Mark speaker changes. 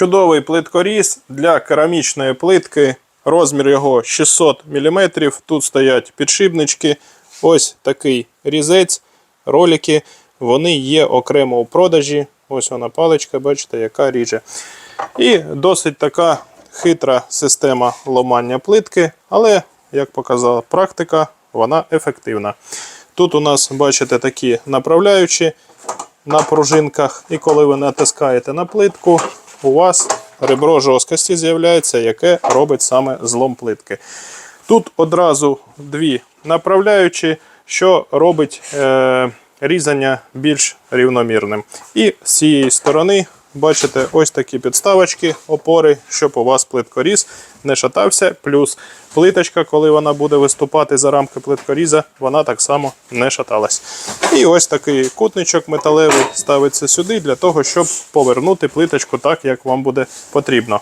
Speaker 1: Чудовий плиткоріз для керамічної плитки. Розмір його 600 мм. Тут стоять підшипнички. Ось такий різець, ролики. Вони є окремо у продажі. Ось вона паличка, бачите, яка ріже. І досить така хитра система ломання плитки, але, як показала практика, вона ефективна. Тут у нас, бачите, такі направляючі на пружинках, і коли ви натискаєте на плитку, у вас ребро жорсткості з'являється, яке робить саме злом плитки. Тут одразу дві направляючі, що робить е, різання більш рівномірним. І з цієї сторони, бачите, ось такі підставочки, опори, щоб у вас плиткоріз не шатався. Плюс плиточка, коли вона буде виступати за рамки плиткоріза, вона так само не шаталась. І ось такий кутничок металевий ставиться сюди для того, щоб повернути плиточку так, як вам буде потрібно.